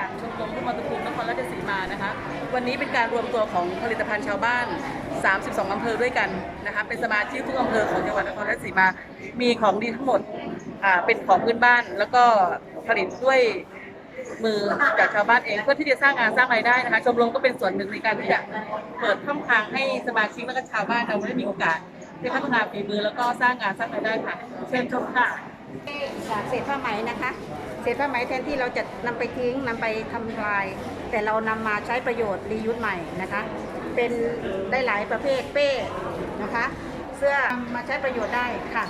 จากชมรมผู้มาตุภูมินครราชสีมานะคะ วันนี้เป็นการรวมตัวของผลิตภัณฑ์ชาวบ้าน 32 อำเภอด้วยกันนะคะเป็นสมาชิกทุกอำเภอของจังหวัดนครราชสีมา มีของดีทั้งหมดอ่าเป็นของพื้นบ้าน แล้วก็ผลิตด้วยมือจากชาวบ้านเองเพื่อที่จะสร้างงานสร้างรายได้นะคะ ชมรมก็เป็นส่วนหนึ่งในการที่จะเปิดช่องทางให้สมาชิกและก็ชาวบ้านเราได้มีโอกาสได้พัฒนาฝีมือแล้วก็สร้างงานสร้างรายได้ค่ะ เชิญชมค่ะ จากเศษผ้าไหมนะคะ เศษผ้าไหมแทนที่เราจะนำไปทิ้งนำไปทำลาย แต่เรานำมาใช้ประโยชน์รียูสใหม่นะคะ เป็นได้หลายประเภทเป้นะคะ เสื้อมาใช้ประโยชน์ได้ค่ะ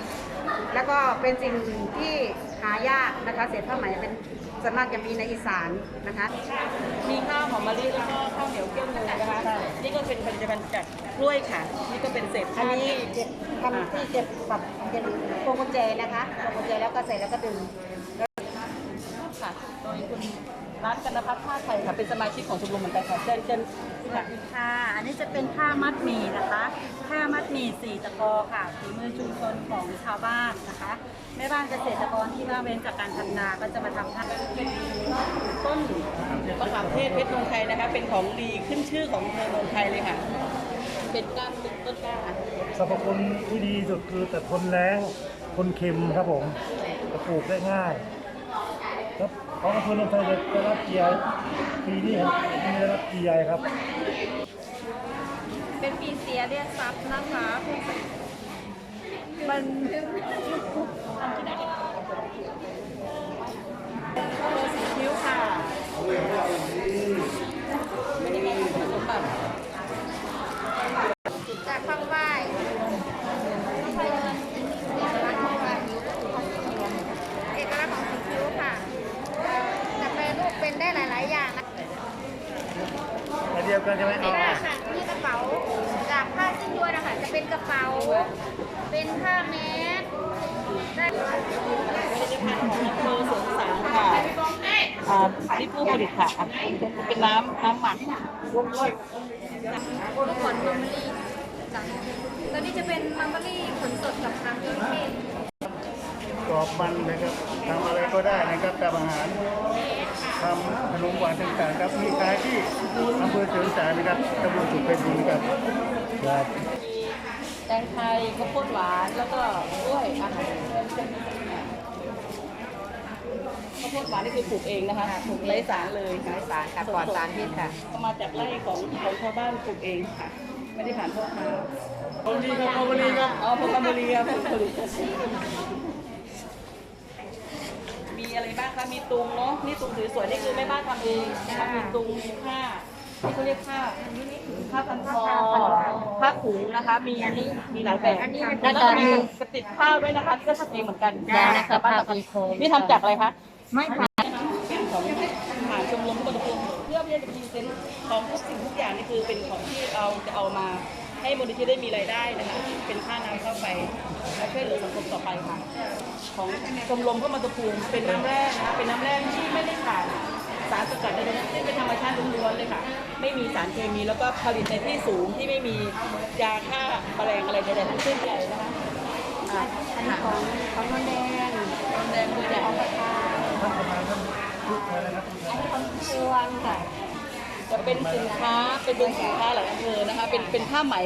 แล้วก็เป็นสิ่งที่หายากนะคะ เศษผ้าไหมเป็น ส่วนมากจะมีในอีสานนะคะ มีข้าวหอมมะลิแล้วก็ข้าวเหนียวเกี้ยวงูนะคะนี่ก็เป็นผลิตภัณฑ์จากกล้วยค่ะ นี่ก็เป็นเศษอันผ้านี้ที่เก็บทำที่เก็บแบบเก็บพวงกุญแจนะคะพวงกุญแจแล้วก็ใส่แล้วก็ดึงค่ะโดยคุณ ร้านกันพัฒน์ผ้าไทยค่ะ เป็นสมาชิกของชมรมเหมือนกันค่ะเชิญเชิญค่ะค่ะ อันนี้จะเป็นผ้ามัดหมี่นะคะผ้ามัดหมี่สี่ตะกอค่ะฝีมือชุมชนของชาวบ้านนะคะแม่บ้านเกษตรกรที่ว่าเว้นจากการทำนาก็จะมาทำผ้าต้นมะขามเทศเพชรนงไทยนะคะ เป็นของดีขึ้นชื่อของอำเภอนงไทยเลยค่ะ เป็นก้านเป็นต้นกล้าสรรพคุณที่ดีสุดคือแต่ทนแรงทนเค็มครับผมปลูกได้ง่าย ของอำเภอลงไทยจะรับเกียร์ปีนี้ครับที่ได้รับเกียร์ครับเป็นปีเสียเรียกทรัพย์นะคะ มัน โลสีคิ้วค่ะไม่ได้มีคุณสมบัติ จากข้างไหว้เอกลักษณ์ของสีคิ้วค่ะเอ่อจะแปรรูปเป็นได้หลาย ๆ อย่างนะ แต่ เดียวกันใช่ไหมนี่เอาค่ะนี่กระเป๋าจากผ้าสิ้นด้วยนะคะจะเป็นกระเป๋า เป็นผ้าแมสได้ผลิตภัณฑ์ของอำเภอสวนสางค่ะอ่าที่ผู้ผลิตค่ะ เป็นน้ำน้ำหมักลูกผลมัมเบอรี่จ้ะตัวนี้จะเป็นมัมเบอรี่ผลสดกับน้ำจระเข้ กรอบมันนะครับทำอะไรก็ได้นะครับทำอาหารทำขนมหวานต่างๆครับมีขายที่อำเภอเสริมสางนะครับตำบลสุขเป็นดีครับครับมีแตงไทยข้าวโพดหวานแล้วก็กล้วยอาหารข้าวโพดหวานนี่คือปลูกเองนะคะปลูกไร้สารเลยไร้สารค่ะปลอดสารพิษค่ะมาจากไร่ของของชาวบ้านปลูกเองค่ะ ไม่ได้ผ่านพ่อค้าขอบคุณครับขอบคุณครับอ๋อพงกบุรีครับผลผลิต มีอะไรบ้างคะมีตุงเนาะนี่ตุงสวยๆนี่คือแม่บ้านทำเองนะคะมีตุงมีผ้านี่เขาเรียกผ้าผ้าพันคอผ้าถุงนะคะ มีอันนี้มีหลายแบบแล้วก็มีกระติกข้าวด้วยนะคะก็ทำเองเหมือนกันได้นะคะบ้านผ้าพันคอนี่ทำจากอะไรคะไม่ค่ะเป็นของผ่านชมรมผู้บริโภคเพื่อที่จะพรีเซนต์ของทุกสิ่งทุกอย่างนี่คือเป็นของที่เราจะเอามา ให้มูลนิธิได้มีรายได้นะคะ เป็นค่าน้ำค่าไฟและช่วยเหลือสังคมต่อไปค่ะ ของชมรมพระมาตุภูมิเป็นน้ำแร่นะคะเป็นน้ำแร่ที่ไม่ได้ผ่านสารสกัดใดๆทั้งสิ้นเป็นธรรมชาติล้วนๆเลยค่ะ ไม่มีสารเคมีแล้วก็ผลิตในที่สูงที่ไม่มียาฆ่าแมลงอะไรใดๆทั้งสิ้นเลยนะคะอะอันนี้ของของนนแดงน้ำแดงตัวใหญ่ของปากกาทานประธานท่านทุกท่านนะครับอันนี้ของชวงค่ะ จะเป็นสินค้าเป็นเป็นสินค้าหลายอำเภอนะคะ เป็นเป็นผ้าไหม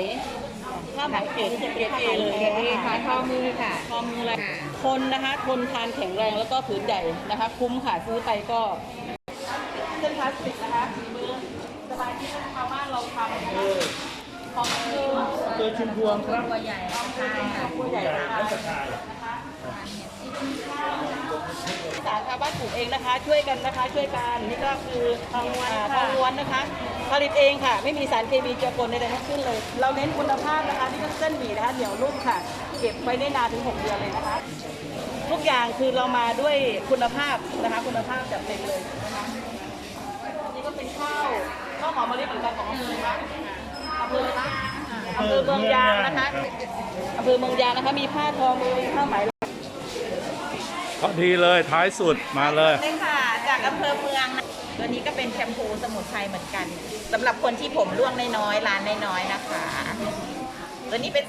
ผ้าไหมเกรดเกรดเอเลยเกรด A ค่ะทอมือค่ะทอมืออะไรทนนะคะทนทานแข็งแรงแล้วก็ผืนใหญ่นะคะ คุ้มค่ะซื้อไปก็เส้นพลาสติกนะคะฝีมือสบายที่ชาวบ้านเราทำนะคะของคือเจอชุมพวงครับตัวใหญ่ใช่ค่ะตัวใหญ่ใหญ่นะคะและ สายสารชาวบ้านปลูกเองนะคะ ช่วยกันนะคะ ช่วยกันนี่ก็คือทองม้วนทองม้วนนะคะ ผลิตเองค่ะ ไม่มีสารเคมีเจือปนใดๆทั้งสิ้นเลย เราเน้นคุณภาพนะคะนี่ก็เส้นหมี่นะคะเหนียวนุ่มค่ะ เก็บไว้ได้นานถึง 6 เดือนเลยนะคะ ทุกอย่างคือเรามาด้วยคุณภาพนะคะ คุณภาพจัดเต็มเลยนะคะนี่ก็เป็นข้าวข้าวหอมมะลิเหมือนกันของอำเภอนะคะอำเภออะไรนะอำเภอเมืองยางนะคะอำเภอเมืองยางนะคะ มีผ้าทอมือผ้าไหม พอดีเลยท้ายสุดมาเลย เลยค่ะ จากอำเภอเมืองนะตัวนี้ก็เป็นแชมพูสมุนไพรเหมือนกันสำหรับคนที่ผมร่วงน้อยๆร้านน้อยๆนะคะ ตัวนี้เป็น